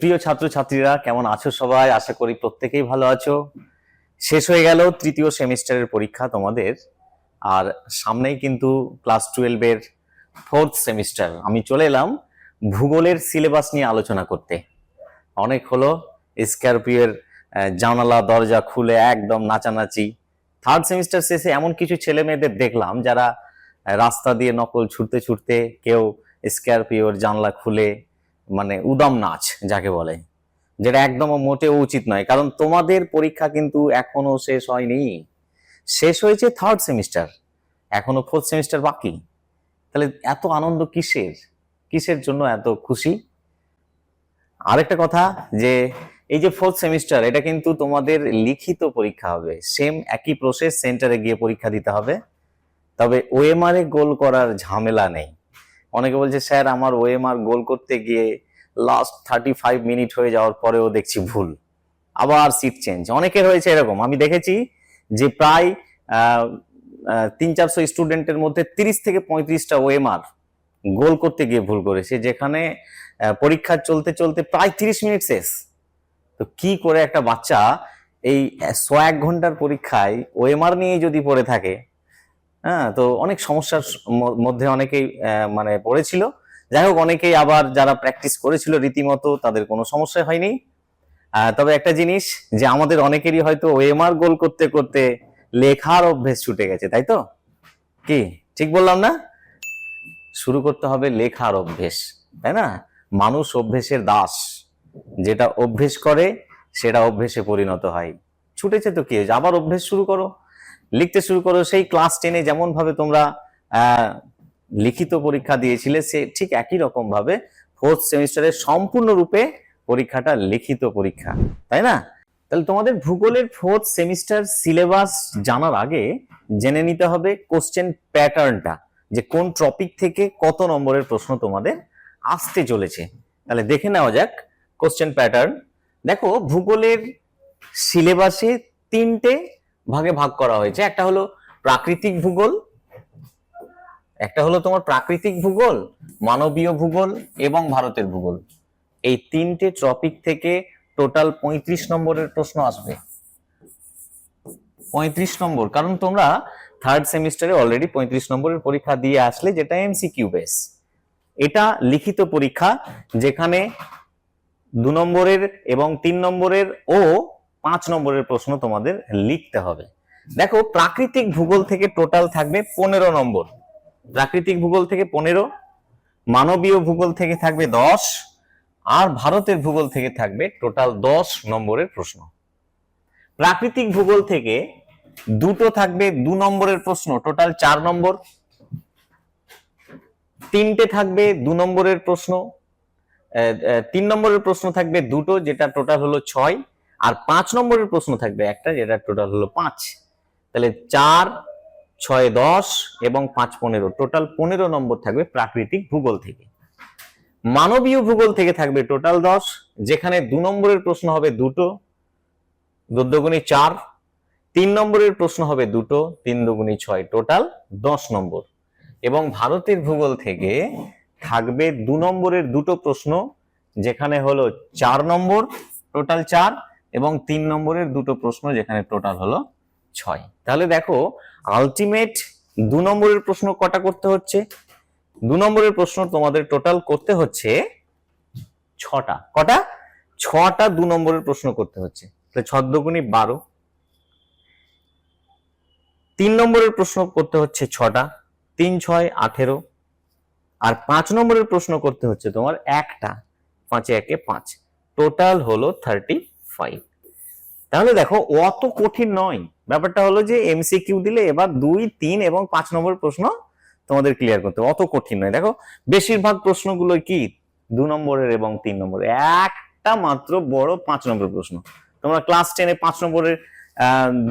প্রিয় ছাত্রছাত্রীরা, কেমন আছো সবাই? আশা করি প্রত্যেকেই ভালো আছো। শেষ হয়ে গেল তৃতীয় সেমিস্টারের পরীক্ষা তোমাদের। আর সামনেই কিন্তু ক্লাস টুয়েলভের ফোর্থ সেমিস্টার। আমি চলে এলাম ভূগোলের সিলেবাস নিয়ে আলোচনা করতে। অনেক হলো, স্করপিওর জানালা, দরজা খুলে একদম নাচানাচি। থার্ড সেমিস্টার শেষে এমন কিছু ছেলে মেয়েদের দেখলাম যারা রাস্তা দিয়ে নকল ছুটতে ছুটতে কেউ স্করপিওর জানলা খুলে মানে উদাম নাচ, যাকে বলে, যেটা একদম মোটেও উচিত নয়। কারণ তোমাদের পরীক্ষা কিন্তু এখনও শেষ হয়নি। শেষ হয়েছে থার্ড সেমিস্টার এখনও ফোর্থ সেমিস্টার বাকি। তাহলে এত আনন্দ কিসের? কিসের জন্য এত খুশি? আরেকটা কথা যে, এই যে ফোর্থ সেমিস্টার এটা কিন্তু তোমাদের লিখিত পরীক্ষা হবে। সেম একই প্রসেস সেন্টারে গিয়ে পরীক্ষা দিতে হবে। তবে ওএমআর এ গোল করার ঝামেলা নেই। অনেকে বলছে, স্যার, আমার ওএমআর গোল করতে গিয়ে লাস্ট থার্টি ফাইভ মিনিট হয়ে যাওয়ার পরেও দেখছি ভুল। আবার সিট চেঞ্জ অনেকের হয়েছে এরকম। আমি দেখেছি যে প্রায় তিন চারশো স্টুডেন্টের মধ্যে তিরিশ থেকে পঁয়ত্রিশটা ওএমআর গোল করতে গিয়ে ভুল করেছে, যেখানে পরীক্ষা চলতে চলতে প্রায় তিরিশ মিনিট শেষ। তো কি করে একটা বাচ্চা এই ছ এক ঘণ্টার পরীক্ষায় ওএমআর নিয়ে যদি পড়ে থাকে হ্যাঁ তো অনেক সমস্যার মধ্যে অনেকেই মানে পড়েছিল। যাই হোক, অনেকেই আবার যারা প্র্যাকটিস করেছিল রীতিমতো তাদের কোনো সমস্যা হয়নি। তবে একটা জিনিস যে আমাদের অনেকেরই হয়তো ওএমআর গোল করতে করতে লেখার অভ্যেস ছুটে গেছে, তাই তো? কি? ঠিক বললাম না? শুরু করতে হবে লেখার অভ্যেস, তাই না? মানুষ অভ্যেসের দাস। যেটা অভ্যেস করে, সেটা অভ্যেসে পরিণত হয়। ছুটেছে তো কি? আবার অভ্যেস শুরু করো। লিখতে শুরু করো, সেই ক্লাস টেনে যেমন ভাবে তোমরা লিখিত পরীক্ষা দিয়েছিলে, সে ঠিক একই রকম ভাবে ফোর্থ সেমিস্টারের সম্পূর্ণরূপে পরীক্ষাটা লিখিত পরীক্ষা, তাই না? তাহলে তোমাদের ভূগোলের ফোর্থ সেমিস্টার সিলেবাস জানার আগে জেনে নিতে হবে কোশ্চেন প্যাটার্নটা যে কোন টপিক থেকে কত নম্বরের প্রশ্ন তোমাদের আসতে চলেছে। তাহলে দেখে নেওয়া যাক কোশ্চেন প্যাটার্ন দেখো, ভূগোলের সিলেবাসে তিনটে ভাগে ভাগ করা হয়েছে। একটা হলো প্রাকৃতিক ভূগোল, একটা হলো তোমার প্রাকৃতিক ভূগোল, মানবীয় ভূগোল এবং ভারতের ভূগোল। এই তিনটে টপিক থেকে টোটাল পঁয়ত্রিশ নম্বরের প্রশ্ন আসবে। পঁয়ত্রিশ নম্বর, কারণ তোমরা থার্ড সেমিস্টারে অলরেডি পঁয়ত্রিশ নম্বরের পরীক্ষা দিয়ে আসলে যেটা এমসিকিউ বেস এটা লিখিত পরীক্ষা যেখানে দু নম্বরের এবং তিন নম্বরের ও পাঁচ নম্বরের প্রশ্ন তোমাদের লিখতে হবে। দেখো, প্রাকৃতিক ভূগোল থেকে টোটাল থাকবে পনেরো নম্বর। প্রাকৃতিক ভূগোল থেকে পনেরো, মানবীয় ভূগোল থেকে থাকবে দশ, আর ভারতের ভূগোল থেকে থাকবে টোটাল দশ নম্বরের প্রশ্ন। প্রাকৃতিক ভূগোল থেকে দুটো থাকবে দু নম্বরের প্রশ্ন টোটাল চার নম্বর। তিনটে থাকবে দু নম্বরের প্রশ্ন। তিন নম্বরের প্রশ্ন থাকবে দুটো, যেটা টোটাল হলো ছয়। আর পাঁচ নম্বরের প্রশ্ন থাকবে একটা, যেটা টোটাল হলো পাঁচ। তাহলে চার, ছয়, দশ এবং পাঁচ, পনেরো। টোটাল পনেরো নম্বর থাকবে প্রাকৃতিক ভূগোল থেকে। মানবীয় ভূগোল থেকে থাকবে টোটাল দশ, যেখানে দু নম্বরের প্রশ্ন হবে দুটো দুগুণী চার। তিন নম্বরের প্রশ্ন হবে দুটো, তিন দুগুণী ছয়। টোটাল দশ নম্বর। এবং ভারতের ভূগোল থেকে থাকবে দু নম্বরের দুটো প্রশ্ন, যেখানে হলো চার নম্বর টোটাল চার। এবং তিন নম্বরের দুটো প্রশ্ন যেখানে টোটাল হলো ছয়। তাহলে দেখো আলটিমেট দু নম্বরের প্রশ্ন কটা করতে হচ্ছে? দু নম্বরের প্রশ্ন তোমাদের টোটাল করতে হচ্ছে ছটা। কটা? ছটা দু নম্বরের প্রশ্ন করতে হচ্ছে। তাহলে ছদ্মগুণী বারো। তিন নম্বরের প্রশ্ন করতে হচ্ছে ছটা। তিন, ছয়, আঠেরো। আর পাঁচ নম্বরের প্রশ্ন করতে হচ্ছে তোমার একটা। পাঁচে একে পাঁচ। টোটাল হলো থার্টি ফাইভ তাহলে দেখো, অত কঠিন নয়। ব্যাপারটা হলো যে এমসিকিউ দিলে এবার দুই, তিন এবং পাঁচ নম্বর প্রশ্ন তোমাদের ক্লিয়ার করতে অত কঠিন নয়। দেখো, বেশিরভাগ প্রশ্নগুলো কি? দু নম্বরের এবং তিন নম্বরের। একটা মাত্র বড় পাঁচ নম্বর প্রশ্ন। তোমরা ক্লাস টেনে পাঁচ নম্বরের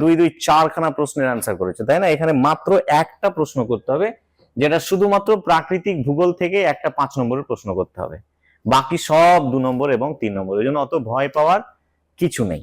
দুই দুই, চারখানা প্রশ্নের আনসার করেছ, তাই না? এখানে মাত্র একটা প্রশ্ন করতে হবে, যেটা শুধুমাত্র প্রাকৃতিক ভূগোল থেকে একটা পাঁচ নম্বরের প্রশ্ন করতে হবে। বাকি সব দু নম্বর এবং তিন নম্বর। এই জন্য অত ভয় পাওয়ার কিছু নেই।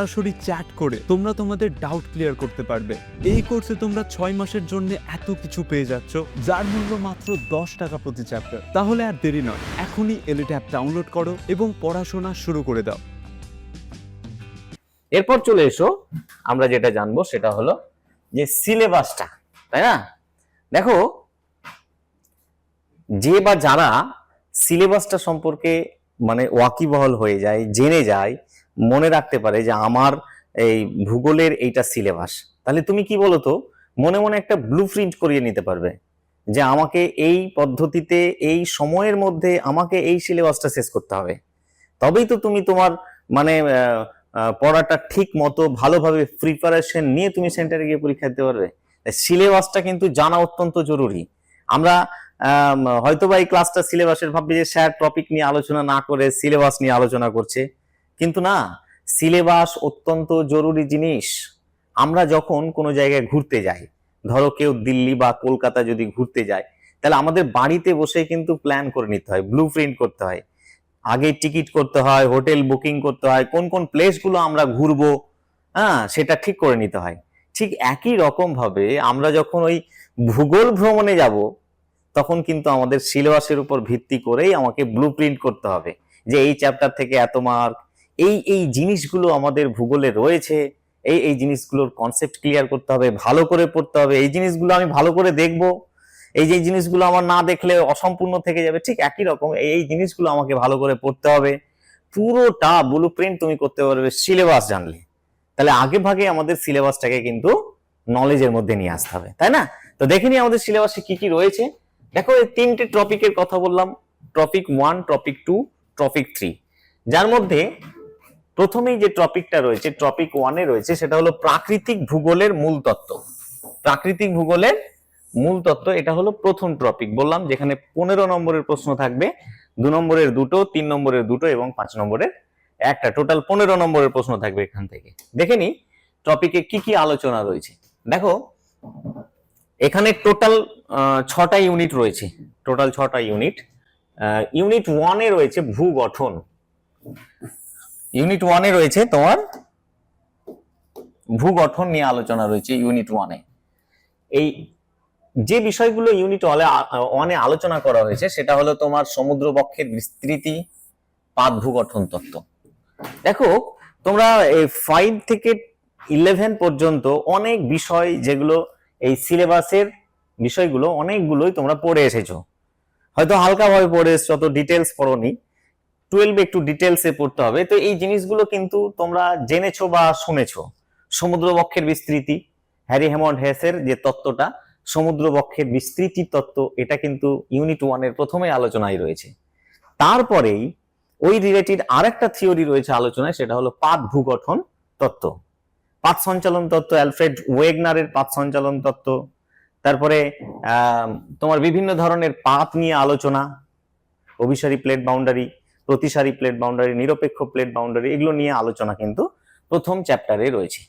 সরাসরি চ্যাট করে তোমরা তোমাদের ডাউট ক্লিয়ার করতে পারবে। এই কোর্সে তোমরা ছয় মাসের জন্য এত কিছু পেয়ে যাচ্ছ, যার মূল্য মাত্র দশ টাকা প্রতি চ্যাপ্টার তাহলে আর দেরি নয়, এখনই এলিট অ্যাপ ডাউনলোড করো এবং পড়াশোনা শুরু করে দাও। এরপর চলে এসো, আমরা যেটা জানব সেটা হলো যে সিলেবাসটা তাই না? দেখো, যে বা যারা সিলেবাসটা সম্পর্কে মানে ওয়াকিবহল হয়ে যায়, জেনে যায় মনে রাখতে পারে যে আমার এই ভূগোলের এইটা সিলেবাস তাহলে তুমি কি বলো তো? মনে মনে একটা ব্লু প্রিন্ট করিয়ে নিতে পারবে যে আমাকে এই পদ্ধতিতে এই সময়ের মধ্যে আমাকে এই সিলেবাসটা শেষ করতে হবে। তবেই তো তুমি তোমার মানে পড়াটা ঠিক মতো ভালোভাবে প্রিপারেশন নিয়ে তুমি সেন্টারে গিয়ে পরীক্ষা দিতে পারবে। সিলেবাসটা কিন্তু জানা অত্যন্ত জরুরি। আমরা আম, হয়তো বা এই ক্লাসটা সিলেবাসের ভাববে যে স্যার টপিক নিয়ে আলোচনা না করে সিলেবাস নিয়ে আলোচনা করছে। কিন্তু না, সিলেবাস অত্যন্ত জরুরি জিনিস। আমরা যখন কোনো জায়গায় ঘুরতে যাই, ধরো কেউ দিল্লি বা কলকাতা যদি ঘুরতে যায়, তাহলে আমাদের বাড়িতে বসে কিন্তু প্ল্যান করে নিতে হয় ব্লু প্রিন্ট করতে হয়। আগে টিকিট করতে হয় হোটেল বুকিং করতে হয়, কোন কোন প্লেসগুলো আমরা ঘুরবো হ্যাঁ সেটা ঠিক করে নিতে হয়। ঠিক একই রকম ভাবে আমরা যখন ওই ভূগোল ভ্রমণে যাব, তখন কিন্তু আমাদের সিলেবাসের উপর ভিত্তি করেই আমাকে ব্লু প্রিন্ট করতে হবে যে এই চ্যাপ্টার থেকে এত মার্ক এই এই জিনিসগুলো আমাদের ভূগোলে রয়েছে, এই এই জিনিসগুলোর কনসেপ্ট ক্লিয়ার করতে হবে, ভালো করে পড়তে হবে, এই জিনিসগুলো আমি ভালো করে দেখব, এই যে জিনিসগুলো আমার না দেখলে অসম্পূর্ণ থেকে যাবে, ঠিক একই রকম এই জিনিসগুলো আমাকে ভালো করে পড়তে হবে, পুরোটা ব্লু প্রিন্ট তুমি করতে পারবে সিলেবাস জানলে, তাহলে আগে ভাগে আমাদের সিলেবাসটাকে কিন্তু নলেজের মধ্যে নিয়ে আসতে হবে, তাই না? তো দেখে নিই আমাদের সিলেবাসে কি কি রয়েছে, দেখো এই তিনটে টপিকের কথা বললাম topic one topic two topic three যার মধ্যে প্রথমেই যে টপিকটা রয়েছে, টপিক ওয়ানে রয়েছে, সেটা হলো প্রাকৃতিক ভূগোলের মূল তত্ত্ব। প্রাকৃতিক ভূগোলের মূল তত্ত্ব, এটা হলো প্রথম টপিক। বললাম, যেখানে পনেরো নম্বরের প্রশ্ন থাকবে, দু নম্বরের দুটো, তিন নম্বরের দুটো এবং পাঁচ নম্বরের একটা। টোটাল পনেরো নম্বরের প্রশ্ন থাকবে এখান থেকে। দেখে নি টপিকে কি কি আলোচনা রয়েছে। দেখো, এখানে টোটাল ছটা ইউনিট রয়েছে। টোটাল ছটা ইউনিট ইউনিট ওয়ানে রয়েছে ভূ গঠন ইউনিট ওয়ানে রয়েছে তোমার ভূগঠন নিয়ে আলোচনা রয়েছে ইউনিট ওয়ানে এই যে বিষয়গুলো ইউনিট ওয়ানে আলোচনা করা হয়েছে, সেটা হলো তোমার সমুদ্র বক্ষের বিস্তৃতি, পাদ ভূগঠন তত্ত্ব। দেখো, তোমরা এই ফাইভ থেকে ইলেভেন পর্যন্ত অনেক বিষয় যেগুলো এই সিলেবাসের বিষয়গুলো অনেকগুলোই তোমরা পড়ে এসেছ। হয়তো হালকাভাবে পড়ে এসছো, অত ডিটেলস পড়োনি। টুয়েলভে একটু ডিটেলসে পড়তে হবে। তো এই জিনিসগুলো কিন্তু তোমরা জেনেছো বা শুনেছো। সমুদ্রবক্ষের বিস্তৃতি, হ্যারি হেমন্ড হেসের যে তত্ত্বটা, সমুদ্রবক্ষের বিস্তৃতি তত্ত্ব, এটা কিন্তু ইউনিট ওয়ানের প্রথমে আলোচনায় রয়েছে। তারপরেই ওই রিলেটেড আরেকটা থিওরি রয়েছে আলোচনায়, সেটা হলো পাত ভূগঠন তত্ত্ব। পাত সঞ্চালন তত্ত্ব, অ্যালফ্রেড ওয়েগনারের পাত সঞ্চালন তত্ত্ব, তারপরে তোমার বিভিন্ন ধরনের পাত নিয়ে আলোচনা, অভিসারী প্লেট বাউন্ডারি প্রতিসারী প্লেট বাউন্ডারি নিরপেক্ষ প্লেট বাউন্ডারি এগুলো নিয়ে আলোচনা কিন্তু প্রথম চ্যাপ্টারে রয়েছে।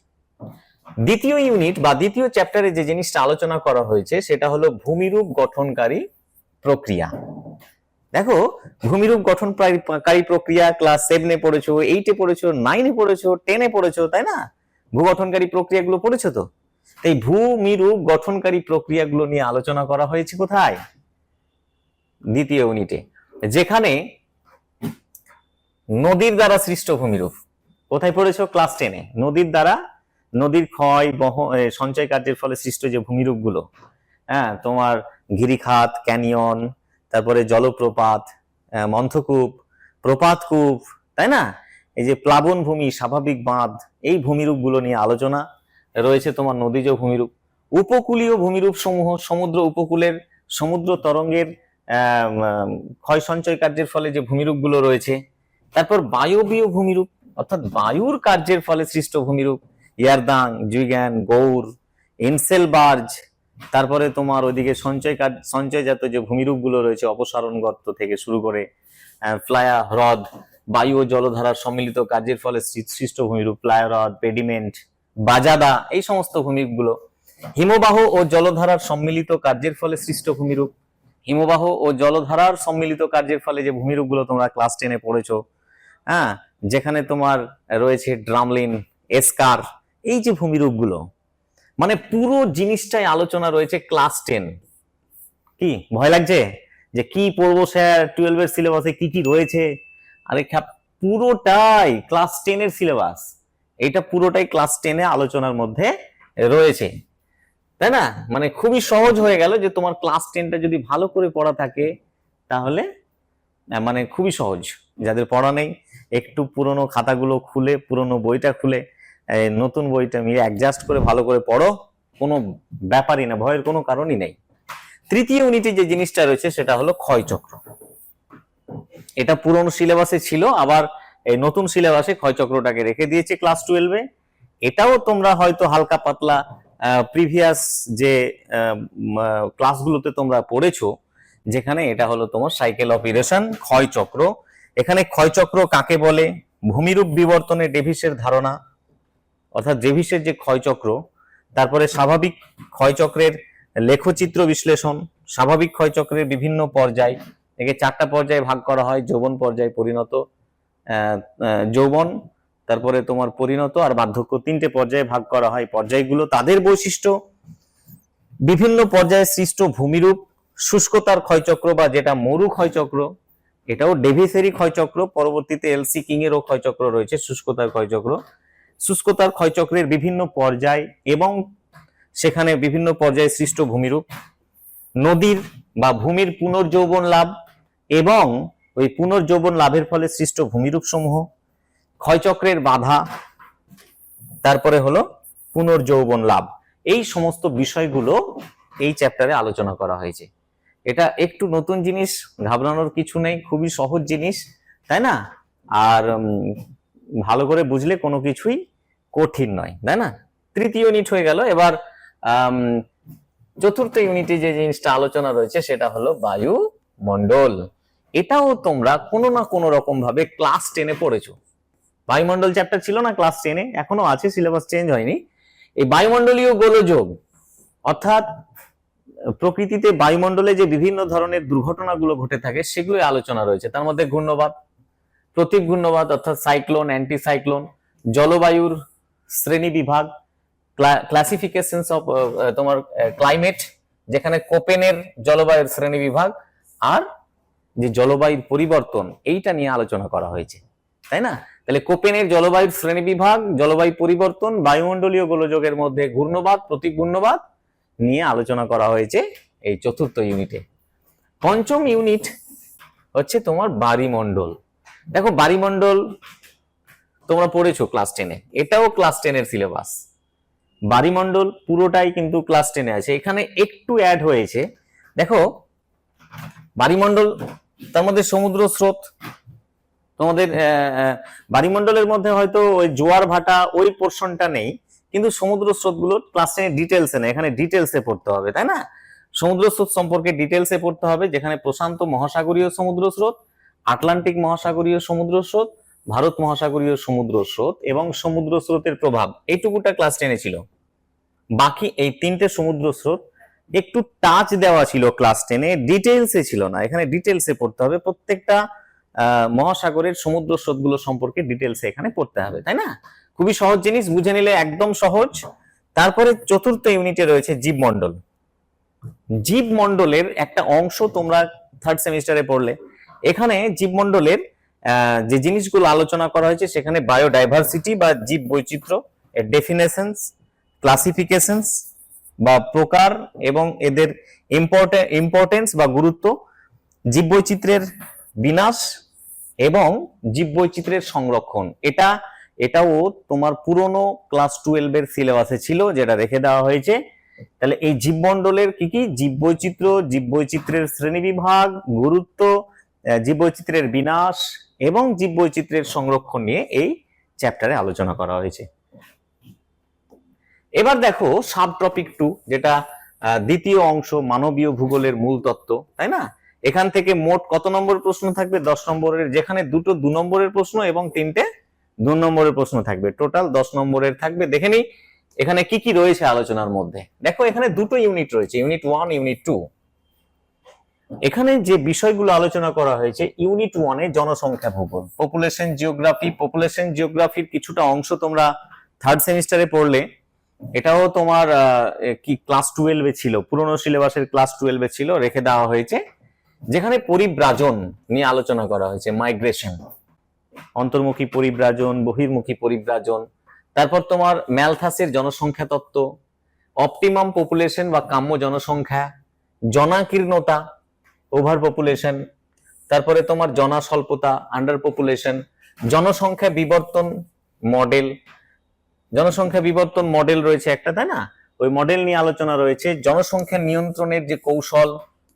দ্বিতীয় ইউনিট বা দ্বিতীয় চ্যাপ্টারে যে জিনিসটা আলোচনা করা হয়েছে, সেটা হলো ভূমিরূপ গঠনকারী প্রক্রিয়া। দেখো, ভূমিরূপ গঠনকারী প্রক্রিয়া ক্লাস সেভেনে পড়েছো এইটে পড়েছো নাইনে পড়েছো টেনে পড়েছো, তাই না? ভূগঠনকারী প্রক্রিয়াগুলো পড়েছো তো? এই ভূমিরূপ গঠনকারী প্রক্রিয়াগুলো নিয়ে আলোচনা করা হয়েছে কোথায়? দ্বিতীয় ইউনিটে যেখানে নদীর দ্বারা সৃষ্ট ভূমিরূপ। কোথায় পড়েছো? ক্লাস টেনে নদীর দ্বারা নদীর ক্ষয়, বহ সঞ্চয় কার্যের ফলে সৃষ্ট যে ভূমিরূপগুলো হ্যাঁ তোমার গিরিখাত, ক্যানিয়ন, তারপরে জলপ্রপাত মন্থকূপ, প্রপাতকূপ, তাই না? এই যে প্লাবন ভূমি, স্বাভাবিক বাঁধ, এই ভূমিরূপগুলো নিয়ে আলোচনা রয়েছে তোমার নদীজ ভূমিরূপ। উপকূলীয় ভূমিরূপ সমূহ, সমুদ্র উপকূলের, সমুদ্র তরঙ্গের ক্ষয় সঞ্চয় কার্যের ফলে যে ভূমিরূপগুলো রয়েছে তারপর বায়বীয় ভূমিরূপ, অর্থাৎ বায়ুর কার্যের ফলে সৃষ্ট ভূমিরূপ, ইয়ারদাং, জুইগ্যান, গৌর, এনসেলবার্জ, তারপরে তোমার ওইদিকে সঞ্চয় কাজ, সঞ্চয়জাত যে ভূমিরূপগুলো রয়েছে, অপসারণ গর্ত থেকে শুরু করে ফ্লায়া, হ্রদ, বায়ু ও জলধারার সম্মিলিত কার্যের ফলে সৃষ্ট ভূমিরূপ, ফ্লায়া, হ্রদ, পেডিমেন্ট, বাজাদা, এই সমস্ত ভূমিরূপগুলো। হিমবাহ ও জলধারার সম্মিলিত কার্যের ফলে সৃষ্ট ভূমিরূপ, হিমবাহ ও জলধারার সম্মিলিত কার্যের ফলে যে ভূমিরূপগুলো তোমরা ক্লাস টেনে পড়েছো হ্যাঁ যেখানে তোমার রয়েছে ড্রামলিন, এসকার, এই যে ভূমিরূপগুলো মানে পুরো জিনিসটাই আলোচনা রয়েছে ক্লাস টেন। কি, ভয় লাগছে? যে কি পড়ব স্যার? টুয়েলভের সিলেবাসে কি কি রয়েছে? আরে পুরোটাই ক্লাস টেনের সিলেবাস। এটা পুরোটাই ক্লাস টেনে আলোচনার মধ্যে রয়েছে। তাই না? মানে খুবই সহজ হয়ে গেল যে তোমার ক্লাস টেনটা যদি ভালো করে পড়া থাকে, তাহলে মানে খুবই সহজ। যাদের পড়া নেই একটু পুরনো খাতাগুলো খুলে, পুরনো বইটা খুলে নতুন বইটা মিলে অ্যাডজাস্ট করে ভালো করে পড়ো, কোনো ব্যাপারই না, ভয়ের কোনো কারণই নেই। তৃতীয় ইউনিটে যে জিনিসটা রয়েছে, সেটা হলো ক্ষয়চক্র। এটা পুরনো সিলেবাসে ছিল, আবার এই নতুন সিলেবাসে ক্ষয়চক্রটাকে রেখে দিয়েছে ক্লাস টুয়েলভে এটাও তোমরা হয়তো হালকা পাতলা প্রিভিয়াস যে ক্লাসগুলোতে তোমরা পড়েছো, যেখানে এটা হলো তোমার সাইকেল অফ ইরেশন ক্ষয়চক্র। এখানে ক্ষয়চক্র কাকে বলে? ভূমিরূপ বিবর্তনে ডেভিসের ধারণা, অর্থাৎ ডেভিসের যে ক্ষয়চক্র, তারপরে স্বাভাবিক ক্ষয়চক্রের লেখচিত্র বিশ্লেষণ, স্বাভাবিক ক্ষয়চক্রের বিভিন্ন পর্যায়, একে চারটা পর্যায়ে ভাগ করা হয়, যৌবন পর্যায়ে পরিণত যৌবন, তারপরে তোমার পরিণত আর বার্ধক্য, তিনটে পর্যায়ে ভাগ করা হয়। পর্যায়গুলো তাদের বৈশিষ্ট্য, বিভিন্ন পর্যায়ে সৃষ্ট ভূমিরূপ, শুষ্কতার ক্ষয়চক্র বা যেটা মরু ক্ষয়চক্র এটাও ডেভিসেরই ক্ষয়চক্র, পরবর্তীতে এলসি কিং এরও ক্ষয়চক্র রয়েছে, শুষ্কতার ক্ষয়চক্র। শুষ্কতার ক্ষয়চক্রের বিভিন্ন পর্যায় এবং সেখানে বিভিন্ন পর্যায়ে সৃষ্ট ভূমিরূপ, নদীর বা ভূমির পুনর্যৌবন লাভ এবং ওই পুনর্যৌবন লাভের ফলে সৃষ্ট ভূমিরূপ সমূহ ক্ষয়চক্রের বাধা, তারপরে হলো পুনর্যৌবন লাভ। এই সমস্ত বিষয়গুলো এই চ্যাপ্টারে আলোচনা করা হয়েছে। এটা একটু নতুন জিনিস, ঘাবড়ানোর কিছু নেই, খুবই সহজ জিনিস, তাই না? আর ভালো করে বুঝলে কোনো কিছুই কঠিন নয়, তাই না? তৃতীয় ইউনিট হয়ে গেল, এবার চতুর্থ ইউনিটে যে জিনিসটা আলোচনা রয়েছে সেটা হলো বায়ু মণ্ডল এটাও তোমরা কোনো না কোনো রকম ভাবে ক্লাস টেনে পড়েছো। বায়ুমণ্ডল চ্যাপ্টার ছিল না ক্লাস টেনে এখনও আছে সিলেবাস চেঞ্জ হয়নি। এই বায়ুমণ্ডলীয় গোলযোগ, অর্থাৎ প্রকৃতিতে বায়ুমণ্ডলে যে বিভিন্ন ধরনের দুর্ঘটনাগুলো ঘটে থাকে সেগুলো আলোচনা রয়েছে। তার মধ্যে ঘূর্ণবাদ, প্রতীক ঘূর্ণবাদ অর্থাৎ সাইক্লোন অ্যান্টি সাইক্লোন জলবায়ুর শ্রেণি বিভাগ ক্লাসিফিকেশনস অফ তোমার ক্লাইমেট যেখানে কোপেনের জলবায়ুর শ্রেণি বিভাগ আর যে জলবায়ুর পরিবর্তন, এইটা নিয়ে আলোচনা করা হয়েছে। তাই না? তাহলে কোপেনের জলবায়ুর শ্রেণি বিভাগ, জলবায়ু পরিবর্তন, বায়ুমণ্ডলীয় গোলযোগের মধ্যে ঘূর্ণবাদ, প্রতীক ঘূর্ণবাদ নিয়ে আলোচনা করা হয়েছে এই চতুর্থ ইউনিটে পঞ্চম ইউনিট হচ্ছে তোমার বাড়িমণ্ডল। দেখো বাড়িমণ্ডল তোমরা পড়েছো ক্লাস টেনে এটাও ক্লাস টেনের সিলেবাস বাড়িমণ্ডল পুরোটাই কিন্তু ক্লাস টেনে আছে। এখানে একটু অ্যাড হয়েছে। দেখো, বাড়িমণ্ডল তার মধ্যে সমুদ্র স্রোত। তোমাদের বাড়িমণ্ডলের মধ্যে হয়তো ওই জোয়ার ভাটা ওই পোর্শনটা নেই। কিন্তু সমুদ্র স্রোতগুলো ক্লাস টেনের ডিটেলসে নেই, এখানে ডিটেলসে পড়তে হবে, তাই না? সমুদ্র স্রোত সম্পর্কে ডিটেলসে পড়তে হবে, যেখানে প্রশান্ত মহাসাগরীয় সমুদ্র স্রোত, আটলান্টিক মহাসাগরীয় সমুদ্র স্রোত, ভারত মহাসাগরীয় সমুদ্র স্রোত এবং সমুদ্র স্রোতের প্রভাব। এইটুকুটা ক্লাস টেনে ছিল। বাকি এই তিনটে সমুদ্র স্রোত একটু টাচ দেওয়া ছিল ক্লাস টেনে ডিটেলসে ছিল না। এখানে ডিটেলসে পড়তে হবে, প্রত্যেকটা মহাসাগরের সমুদ্র স্রোতগুলো সম্পর্কে ডিটেলসে এখানে পড়তে হবে, তাই না? খুবই সহজ জিনিস, বুঝে নিলে একদম সহজ। তারপরে চতুর্থ ইউনিটে রয়েছে জীবমণ্ডল। জীবমণ্ডলের একটা অংশ তোমরা থার্ড সেমিস্টারে পড়লে। এখানে জীবমণ্ডলের যে জিনিসগুলো আলোচনা করা হয়েছে, সেখানে বায়োডাইভার্সিটি বা জীব বৈচিত্র্য এর ডেফিনেশনস ক্লাসিফিকেশনস বা প্রকার এবং এদের ইম্পর্টেন্স বা গুরুত্ব জীব জীববৈচিত্র্যের বিনাশ এবং জীব জীববৈচিত্র্যের সংরক্ষণ। এটা এটাও তোমার পুরনো ক্লাস টুয়েলভ এর সিলেবাসে ছিল, যেটা রেখে দেওয়া হয়েছে। তাহলে এই জীবমণ্ডলের কি কি? জীববৈচিত্র্য, জীববৈচিত্র্যের শ্রেণীবিভাগ, গুরুত্ব জীববৈচিত্র্যের বিনাশ এবং জীববৈচিত্র্যের সংরক্ষণ নিয়ে এই চ্যাপ্টারে আলোচনা করা হয়েছে। এবার দেখো সাব টপিক টু যেটা দ্বিতীয় অংশ, মানবীয় ভূগোলের মূল তত্ত্ব, তাই না? এখান থেকে মোট কত নম্বর প্রশ্ন থাকবে? দশ নম্বরের, যেখানে দুটো দু নম্বরের প্রশ্ন এবং তিনটে দু নম্বরের প্রশ্ন থাকবে। টোটাল দশ নম্বরের থাকবে। দেখে নিই, এখানে কি কি রয়েছে আলোচনার মধ্যে। দেখো, এখানে দুটো ইউনিট রয়েছে ইউনিট ওয়ান ইউনিট টু এখানে যে বিষয়গুলো আলোচনা করা হয়েছে ইউনিট ওয়ানে জনসংখ্যা ভূগোল। পপুলেশন জিওগ্রাফি পপুলেশন জিওগ্রাফির কিছুটা অংশ তোমরা থার্ড সেমিস্টারে পড়লে, এটাও তোমার কি ক্লাস টুয়েলভে ছিল, পুরনো সিলেবাসের ক্লাস টুয়েলভে ছিল, রেখে দেওয়া হয়েছে, যেখানে পরিব্রাজন নিয়ে আলোচনা করা হয়েছে মাইগ্রেশন অন্তর্মুখী পরিব্রাজন, বহির্মুখী পরিব্রাজন। তারপর তোমার ম্যালথাসের জনসংখ্যা তত্ত্ব, অপটিমাম পপুলেশন বা কাম্য জনসংখ্যা, জনাকীর্ণতা, ওভার পপুলেশন, তারপরে তোমার জনা স্বল্পতা আন্ডার পপুলেশন, জনসংখ্যা বিবর্তন মডেল। জনসংখ্যা বিবর্তন মডেল রয়েছে একটা, তাই না? ওই মডেল নিয়ে আলোচনা রয়েছে জনসংখ্যা নিয়ন্ত্রণের যে কৌশল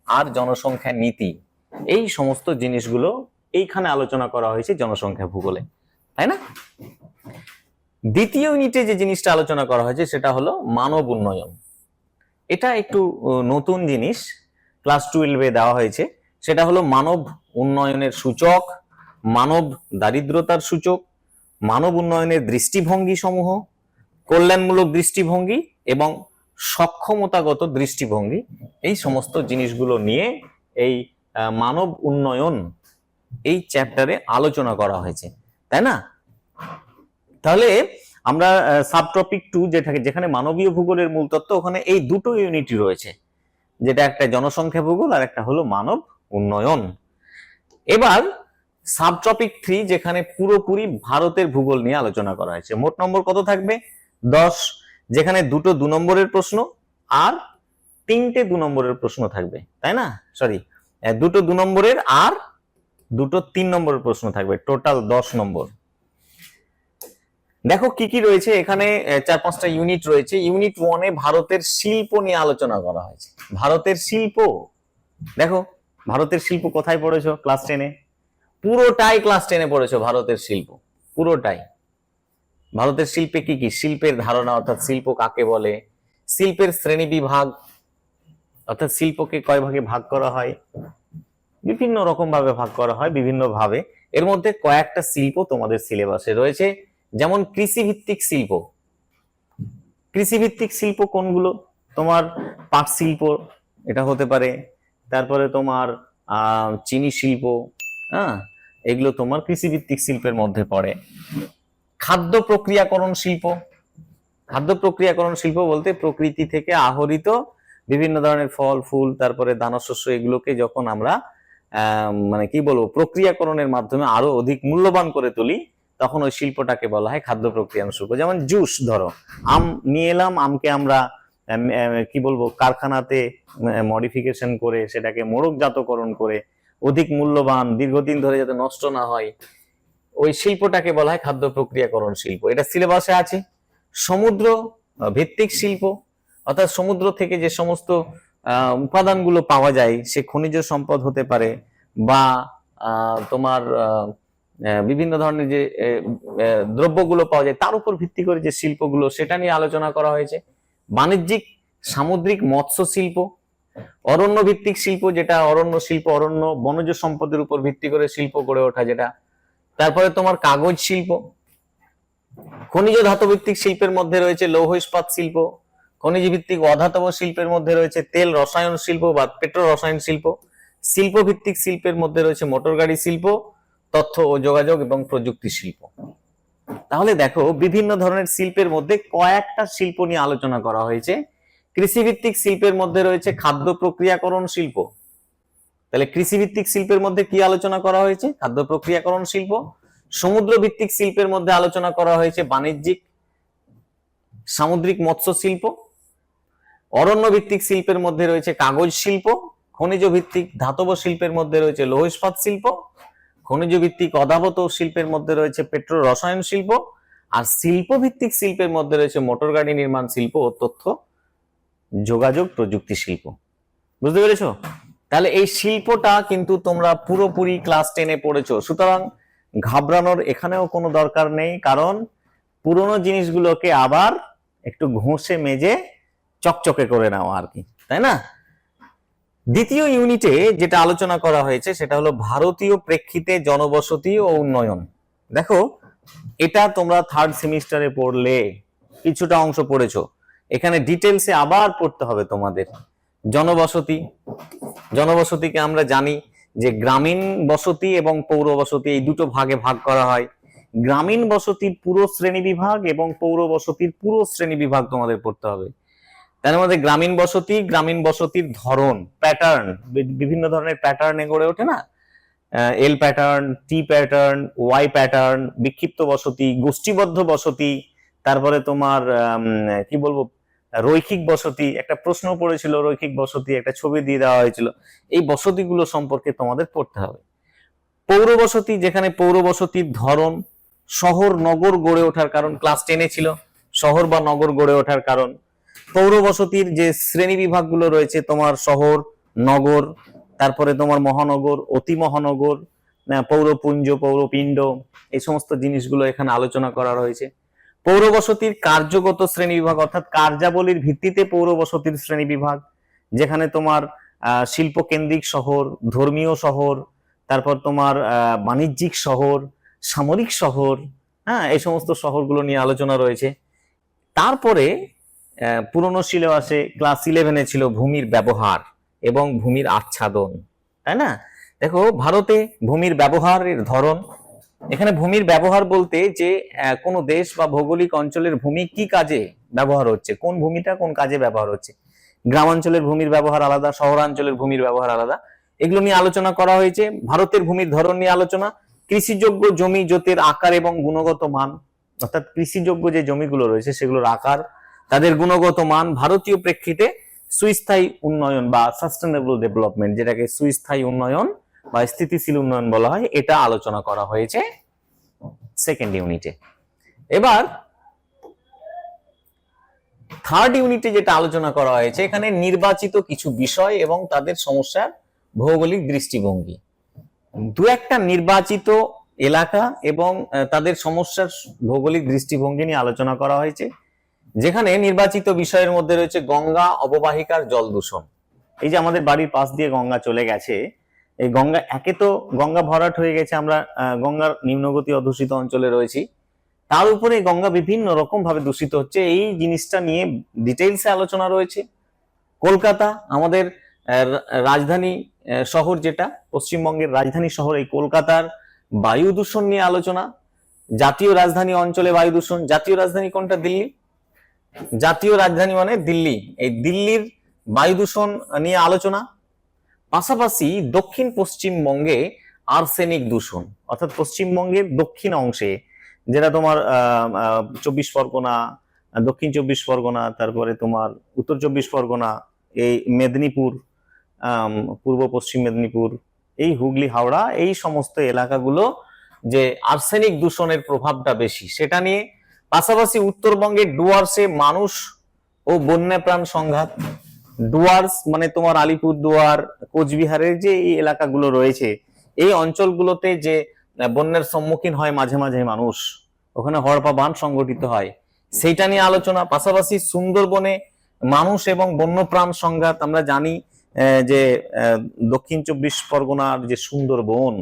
আর জনসংখ্যা নীতি। এই সমস্ত জিনিসগুলো এইখানে আলোচনা করা হয়েছে জনসংখ্যা ভূগোলে, তাই না? দ্বিতীয় ইউনিটে যে জিনিসটা আলোচনা করা হয়েছে সেটা হলো মানব উন্নয়ন। এটা একটু নতুন জিনিস ক্লাস টুয়েলভে দেওয়া হয়েছে। সেটা হলো মানব উন্নয়নের সূচক, মানব দারিদ্রতার সূচক, মানব উন্নয়নের দৃষ্টিভঙ্গি সমূহ, কল্যাণমূলক দৃষ্টিভঙ্গি এবং সক্ষমতাগত দৃষ্টিভঙ্গি, এই সমস্ত জিনিসগুলো নিয়ে এই মানব উন্নয়ন এই চ্যাপ্টারে আলোচনা করা হয়েছে, তাই না? তাহলে আমরা সাব টপিক টু যেটাকে, যেখানে মানবীয় ভূগোলের মূল তত্ত্ব, ওখানে এই দুটো ইউনিটই রয়েছে। যেটা একটা জনসংখ্যা ভূগোল আর একটা হলো মানব উন্নয়ন। এবার সাব টপিক থ্রি যেখানে পুরোপুরি ভারতের ভূগোল নিয়ে আলোচনা করা হয়েছে। মোট নম্বর কত থাকবে? দশ। যেখানে দুটো দু নম্বরের প্রশ্ন আর তিনটে দু নম্বরের প্রশ্ন থাকবে, তাই না? সরি দুটো দু নম্বরের আর দুটো তিন নম্বরের প্রশ্ন থাকবে টোটাল দশ নম্বর। দেখো কি কি রয়েছে, এখানে চার পাঁচটা ইউনিট রয়েছে। ইউনিট ওয়ানে ভারতের শিল্প নিয়ে আলোচনা করা হয়েছে। ভারতের শিল্প? দেখো, ভারতের শিল্প কোথায় পড়েছো? ক্লাস টেনে পুরোটাই ক্লাস টেনে পড়েছো, ভারতের শিল্প। পুরোটাই। ভারতের শিল্পে কি কি? শিল্পের ধারণা, অর্থাৎ শিল্প কাকে বলে? শিল্পের শ্রেণি বিভাগ, অর্থাৎ শিল্পকে কয় ভাগে ভাগ করা হয়? বিভিন্ন রকম ভাবে ভাগ করা হয়, বিভিন্ন ভাবে। এর মধ্যে কয়েকটা শিল্প তোমাদের সিলেবাসে রয়েছে, যেমন কৃষিভিত্তিক শিল্প। কৃষিভিত্তিক শিল্প কোনগুলো? তোমার পাট শিল্প, এটা হতে পারে। তারপরে তোমার চিনি শিল্প হ্যাঁ? এগুলো তোমার কৃষিভিত্তিক শিল্পের মধ্যে পড়ে। খাদ্য প্রক্রিয়াকরণ শিল্প। খাদ্য প্রক্রিয়াকরণ শিল্প বলতে প্রকৃতি থেকে আহরিত বিভিন্ন ধরনের ফল, ফুল, তারপরে দানাশস্য এগুলোকে যখন আমরা মানে কি বলব প্রক্রিয়াকরণের মাধ্যমে আরও অধিক মূল্যবান করে তুলি তখন ওই শিল্পটাকে বলা হয় খাদ্য প্রক্রিয়ান শিল্প। যেমন জুস ধরো আম নিয়ে এলাম আমকে আমরা আম, আম, কি বলব কারখানাতে মডিফিকেশন করে সেটাকে মোড়কজাতকরণ করে অধিক মূল্যবান দীর্ঘদিন ধরে যাতে নষ্ট না হয় ওই শিল্পটাকে বলা হয় খাদ্য প্রক্রিয়াকরণ শিল্প। এটা সিলেবাসে আছে। সমুদ্র ভিত্তিক শিল্প অর্থাৎ সমুদ্র থেকে যে সমস্ত উপাদানগুলো পাওয়া যায়, সে খনিজ সম্পদ হতে পারে বা তোমার বিভিন্ন ধরনের যে দ্রব্যগুলো পাওয়া যায়, তার উপর ভিত্তি করে যে শিল্পগুলো, সেটা নিয়ে আলোচনা করা হয়েছে। বাণিজ্যিক, সামুদ্রিক মৎস্য শিল্প অরণ্য ভিত্তিক শিল্প, যেটা অরণ্য শিল্প, অরণ্য বনজ সম্পদের উপর ভিত্তি করে শিল্প গড়ে ওঠা যেটা। তারপরে তোমার কাগজ শিল্প, খনিজ ধাতু ভিত্তিক শিল্পের মধ্যে রয়েছে লৌহ ইস্পাত শিল্প খনিজ ভিত্তিক অধাতব শিল্পের মধ্যে রয়েছে তেল, রসায়ন শিল্প বা পেট্রো রসায়ন শিল্প। শিল্প ভিত্তিক শিল্পের মধ্যে রয়েছে মোটর গাড়ি শিল্প, তথ্য ও যোগাযোগ এবং প্রযুক্তি শিল্প। তাহলে দেখো, বিভিন্ন ধরনের শিল্পের মধ্যে কয়েকটা শিল্প নিয়ে আলোচনা করা হয়েছে। কৃষিভিত্তিক শিল্পের মধ্যে রয়েছে খাদ্য প্রক্রিয়াকরণ শিল্প। তাহলে কৃষিভিত্তিক শিল্পের মধ্যে কি আলোচনা করা হয়েছে? খাদ্য প্রক্রিয়াকরণ শিল্প। সমুদ্র ভিত্তিক শিল্পের মধ্যে আলোচনা করা হয়েছে বাণিজ্যিক, সামুদ্রিক মৎস্য শিল্প অরণ্য ভিত্তিক শিল্পের মধ্যে রয়েছে কাগজ শিল্প খনিজ ভিত্তিক ধাতব শিল্পের মধ্যে রয়েছে লৌহ ইস্পাত শিল্প খনিজ ভিত্তিক অধাবত শিল্পের মধ্যে রয়েছে পেট্রো রসায়ন শিল্প, আর শিল্প ভিত্তিক শিল্পের মধ্যে রয়েছে মোটর গাড়ি নির্মাণ শিল্প ও তথ্য যোগাযোগ প্রযুক্তি শিল্প। বুঝতে পেরেছ? তাহলে এই শিল্পটা কিন্তু তোমরা পুরোপুরি ক্লাস টেনে পড়েছো। সুতরাং ঘাবড়ানোর এখানেও কোনো দরকার নেই, কারণ পুরনো জিনিসগুলোকে আবার একটু ঘষে মেজে চকচকে করে নেওয়া আর কি, তাই না? দ্বিতীয় ইউনিটে যেটা আলোচনা করা হয়েছে সেটা হলো ভারতীয় প্রেক্ষিতে জনবসতি ও উন্নয়ন। দেখো, এটা তোমরা থার্ড সেমিস্টারে পড়লে, কিছুটা অংশ পড়েছো। এখানে ডিটেলসে আবার পড়তে হবে তোমাদের। জনবসতি, জনবসতিকে আমরা জানি যে গ্রামীণ বসতি এবং পৌর বসতি এই দুটো ভাগে ভাগ করা হয়। গ্রামীণ বসতির পুরো শ্রেণি বিভাগ এবং পৌর বসতির পুরো শ্রেণি বিভাগ তোমাদের পড়তে হবে। তার মধ্যে গ্রামীণ বসতি, গ্রামীণ বসতির ধরন প্যাটার্ন বিভিন্ন ধরনের প্যাটার্নে গড়ে ওঠে না? L pattern T pattern Y pattern বিক্ষিপ্ত বসতি, গোষ্ঠীবদ্ধ বসতি, তারপরে তোমার কি বলব, রৈখিক বসতি, একটা প্রশ্ন পড়েছিল, রৈখিক বসতি, একটা ছবি দিয়ে দেওয়া হয়েছিল। এই বসতিগুলো সম্পর্কে তোমাদের পড়তে হবে। পৌর বসতি, যেখানে পৌর বসতির ধরন শহর, নগর গড়ে ওঠার কারণ ক্লাস টেনে ছিল। শহর বা নগর গড়ে ওঠার কারণ পৌর বসতির যে শ্রেণি বিভাগগুলো রয়েছে তোমার শহর নগর তারপরে তোমার মহানগর অতি মহানগর পৌরপুঞ্জ পৌরপিণ্ড এই সমস্ত জিনিসগুলো এখানে আলোচনা করা রয়েছে। পৌর বসতির কার্যগত শ্রেণি বিভাগ অর্থাৎ কার্যাবলীর ভিত্তিতে পৌর বসতির শ্রেণি বিভাগ যেখানে তোমার আহ, শিল্পকেন্দ্রিক শহর ধর্মীয় শহর তারপর তোমার বাণিজ্যিক শহর সামরিক শহর হ্যাঁ এই সমস্ত শহরগুলো নিয়ে আলোচনা রয়েছে। তারপরে পুরনো সিলেবাসে ক্লাস ইলেভেনে ছিল ভূমির ব্যবহার এবং ভূমির আচ্ছাদন, তাই না? দেখো, ভারতে ভূমির ব্যবহারের ধরন, এখানে ভূমির ব্যবহার বলতে যে কোনো দেশ বা ভৌগোলিক অঞ্চলের ভূমি কি কাজে ব্যবহার হচ্ছে, কোন ভূমিটা কোন কাজে ব্যবহার হচ্ছে? গ্রামাঞ্চলের ভূমির ব্যবহার আলাদা, শহরাঞ্চলের ভূমির ব্যবহার আলাদা। এগুলো নিয়ে আলোচনা করা হয়েছে, ভারতের ভূমির ধরন নিয়ে আলোচনা। কৃষিযোগ্য জমি জোতের আকার এবং গুণগত মান, অর্থাৎ কৃষিযোগ্য যে জমিগুলো রয়েছে, সেগুলোর আকার তাদের গুণগত মান ভারতীয় প্রেক্ষিতে সুস্থায়ী উন্নয়ন বা সাস্টেনেবল ডেভেলপমেন্ট যেটাকে সুস্থায়ী উন্নয়ন বা স্থিতিশীল উন্নয়ন বলা হয়, এটা আলোচনা করা হয়েছে সেকেন্ড ইউনিটে এবার থার্ড ইউনিটে যেটা আলোচনা করা হয়েছে, এখানে নির্বাচিত কিছু বিষয় এবং তাদের সমস্যার ভৌগোলিক দৃষ্টিভঙ্গি। দু একটা নির্বাচিত এলাকা এবং তাদের সমস্যার ভৌগোলিক দৃষ্টিভঙ্গি নিয়ে আলোচনা করা হয়েছে। যেখানে নির্বাচিত বিষয়ের মধ্যে রয়েছে গঙ্গা, অববাহিকার জল দূষণ। এই যে আমাদের বাড়ির পাশ দিয়ে গঙ্গা চলে গেছে, এই গঙ্গা, একে তো গঙ্গা ভরাট হয়ে গেছে আমরা গঙ্গার নিম্নগতি অধ্যুষিত অঞ্চলে রয়েছি। তার উপরে গঙ্গা বিভিন্ন রকম ভাবে দূষিত হচ্ছে। এই জিনিসটা নিয়ে ডিটেইলসে আলোচনা রয়েছে। কলকাতা, আমাদের রাজধানী শহর যেটা, পশ্চিমবঙ্গের রাজধানী শহর, এই কলকাতার বায়ু দূষণ নিয়ে আলোচনা। জাতীয় রাজধানী অঞ্চলে বায়ু দূষণ। জাতীয় রাজধানী কোনটা? দিল্লি। জাতীয় রাজধানী মানে দিল্লি। এই দিল্লির বায়ু দূষণ নিয়ে আলোচনা, পাশাপাশি দক্ষিণ পশ্চিমবঙ্গে আর্সেনিক দূষণ, অর্থাৎ পশ্চিমবঙ্গের দক্ষিণ অংশে, যেটা তোমার চব্বিশ পরগনা, দক্ষিণ চব্বিশ পরগনা, তারপরে তোমার উত্তর চব্বিশ পরগনা, এই মেদিনীপুর পূর্ব পশ্চিম মেদিনীপুর, এই হুগলি, হাওড়া, এই সমস্ত এলাকাগুলো যে আর্সেনিক দূষণের প্রভাবটা বেশি, সেটা নিয়ে পাশাপাশি উত্তরবঙ্গের ডুয়ার্সে মানুষ ও বন্যপ্রাণ সংঘাত। ডুয়ার্স মানে তোমার আলিপুর দুয়ার, কোচবিহারের যে এই এলাকাগুলো রয়েছে, এই অঞ্চলগুলোতে যে বন্যার সম্মুখীন হয় মাঝে মাঝে মানুষ, ওখানে হড়পা বান সংগঠিত হয়। সেইটা নিয়ে আলোচনা, পাশাপাশি সুন্দরবনে মানুষ এবং বন্যপ্রাণ সংঘাত, আমরা জানি যে দক্ষিণ চব্বিশ পরগনার যে সুন্দরবন,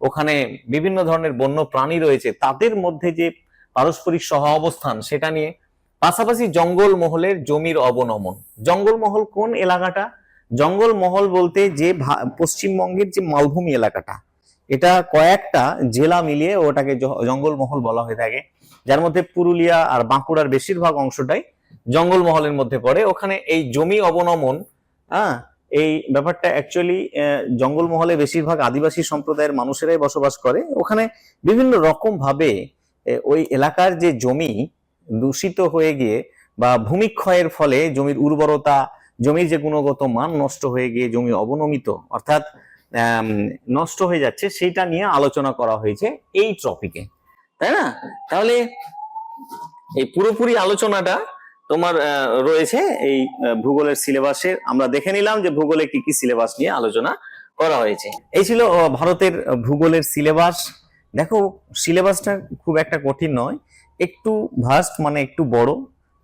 ওখানে বিভিন্ন ধরনের বন্য প্রাণী রয়েছে, তাদের মধ্যে যে পারস্পরিক সহ অবস্থান সেটা নিয়ে। পাশাপাশি জঙ্গল মহলের জমির অবনমন। জঙ্গল মহল কোন এলাকাটা? জঙ্গল মহল বলতে যে পশ্চিমবঙ্গের যে মালভূমি এলাকাটা, এটা কয়েকটা জেলা মিলিয়ে ওটাকে জ- জঙ্গল মহল বলা হয়ে থাকে। যার মধ্যে পুরুলিয়া আর বাঁকুড়ার বেশিরভাগ অংশটাই জঙ্গল মহলের মধ্যে পড়ে। ওখানে এই জমি অবনমন হ্যাঁ এই ব্যাপারটা অ্যাকচুয়ালি জঙ্গল মহলে বেশিরভাগ আদিবাসী সম্প্রদায়ের মানুষেরাই বসবাস করে। ওখানে বিভিন্ন রকম ভাবে ওই এলাকার যে জমি দূষিত হয়ে গিয়ে বা ভূমিক্ষয়ের ফলে জমির উর্বরতা, জমির যে গুণগত মান নষ্ট হয়ে গিয়ে জমি অবনমিত, অর্থাৎ নষ্ট হয়ে যাচ্ছে, সেইটা নিয়ে আলোচনা করা হয়েছে এই টপিকে তাই না? তাহলে এই পুরোপুরি আলোচনাটা তোমার রয়েছে এই ভূগোলের সিলেবাসে আমরা দেখে নিলাম যে ভূগোলে কি কি সিলেবাস নিয়ে আলোচনা করা হয়েছে। এই ছিল ভারতের ভূগোলের সিলেবাস দেখো সিলেবাসটা খুব একটা কঠিন নয়, একটু ভাস্ট মানে একটু বড়।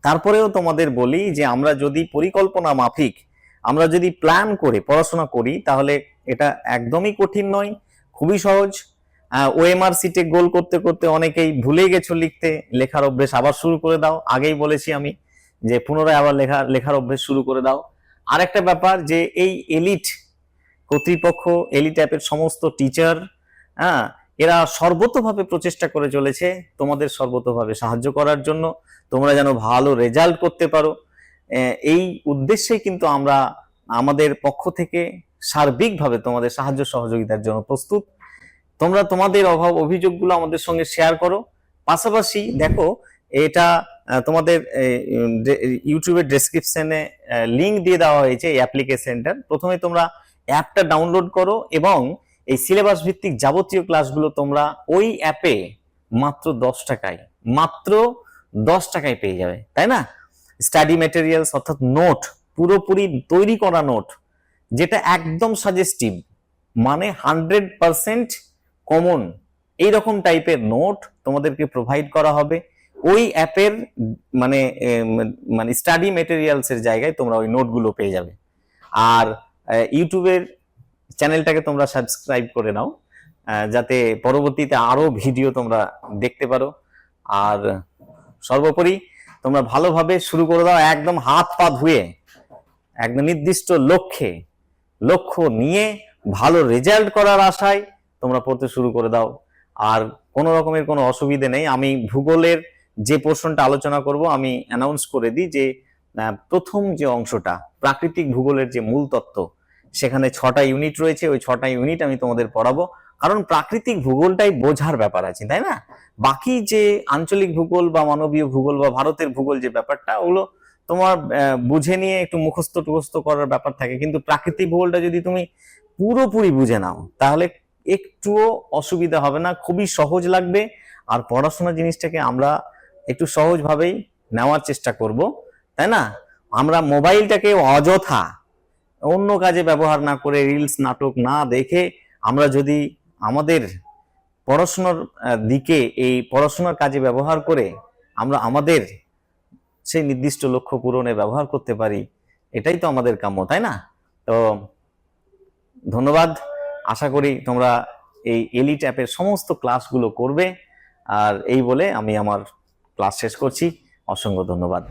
তারপরেও তোমাদের বলি যে, আমরা যদি পরিকল্পনা মাফিক, আমরা যদি প্ল্যান করে পড়াশোনা করি, তাহলে এটা একদমই কঠিন নয়, খুবই সহজ। ওএমআর সিটে গোল করতে করতে অনেকেই ভুলে গেছো লিখতে, লেখার অভ্যেস আবার শুরু করে দাও। আগেই বলেছি আমি যে, পুনরায় আবার লেখা, লেখার অভ্যেস শুরু করে দাও। আরেকটা ব্যাপার যে, এই এলিট কর্তৃপক্ষ এলিট অ্যাপের সমস্ত টিচার হ্যাঁ এরা সর্বতভাবে প্রচেষ্টা করে চলেছে তোমাদের সর্বতভাবে সাহায্য করার জন্য। তোমরা যেন ভালো রেজাল্ট করতে পারো। এই উদ্দেশ্যে কিন্তু আমরা আমাদের পক্ষ থেকে সার্বিকভাবে তোমাদের সাহায্য সহযোগিতার জন্য প্রস্তুত। তোমরা তোমাদের অভাব অভিযোগগুলো আমাদের সঙ্গে শেয়ার করো। পাশাপাশি দেখো, এটা তোমাদের ইউটিউবের ডেসক্রিপশনে লিংক দিয়ে দেওয়া হয়েছে এই অ্যাপ্লিকেশনটার প্রথমে তোমরা অ্যাপটা ডাউনলোড করো এবং এই সিলেবাস ভিত্তিক যাবতীয় ক্লাসগুলো তোমরা ওই অ্যাপে মাত্র দশ টাকায়, মাত্র দশ টাকায় পেয়ে যাবে, তাই না? স্টাডি ম্যাটেরিয়ালস অর্থাৎ নোট পুরোপুরি তৈরি করা নোট যেটা একদম সাজেস্টিভ মানে হান্ড্রেড পারসেন্ট কমন এইরকম টাইপের নোট তোমাদেরকে প্রোভাইড করা হবে। ওই অ্যাপের মানে মানে স্টাডি মেটেরিয়ালস এর জায়গায় তোমরা ওই নোটগুলো পেয়ে যাবে। আর ইউটিউবের চ্যানেলটাকে তোমরা সাবস্ক্রাইব করে নাও যাতে পরবর্তীতে আরও ভিডিও তোমরা দেখতে পারো। আর সর্বোপরি তোমরা ভালোভাবে শুরু করে দাও, একদম হাত পা ধুয়ে একদম নির্দিষ্ট লক্ষ্যে, লক্ষ্য নিয়ে ভালো রেজাল্ট করার আশায় তোমরা পড়তে শুরু করে দাও। আর কোনো রকমের কোনো অসুবিধে নেই, আমি ভূগোলের যে পোর্শনটা আলোচনা করব, আমি অ্যানাউন্স করে দিই যে প্রথম যে অংশটা, প্রাকৃতিক ভূগোলের যে মূল তত্ত্ব সেখানে ছটা ইউনিট রয়েছে, ওই ছটা ইউনিট আমি তোমাদের পড়াবো। কারণ প্রাকৃতিক ভূগোলটাই বোঝার ব্যাপার আছে, তাই না? বাকি যে আঞ্চলিক ভূগোল বা মানবীয় ভূগোল বা ভারতের ভূগোল যে ব্যাপারটা, ওগুলো তোমার বুঝে নিয়ে একটু মুখস্থ টুখস্থ করার ব্যাপার থাকে। কিন্তু প্রাকৃতিক ভূগোলটা যদি তুমি পুরোপুরি বুঝে নাও, তাহলে একটুও অসুবিধা হবে না, খুবই সহজ লাগবে। আর পড়াশোনা জিনিসটাকে আমরা একটু সহজভাবেই নেওয়ার চেষ্টা করব, তাই না? আমরা মোবাইলটাকে অযথা অন্য কাজে ব্যবহার না করে রিলস নাটক না দেখে আমরা যদি আমাদের পড়াশোনার দিকে এই পড়াশোনার কাজে ব্যবহার করে আমরা আমাদের সেই নির্দিষ্ট লক্ষ্য পূরণে ব্যবহার করতে পারি, এটাই তো আমাদের কাম্য, তাই না? তো ধন্যবাদ। আশা করি তোমরা এই এলিট অ্যাপের সমস্ত ক্লাসগুলো করবে। আর এই বলে আমি আমার ক্লাস শেষ করছি। অসংখ্য ধন্যবাদ।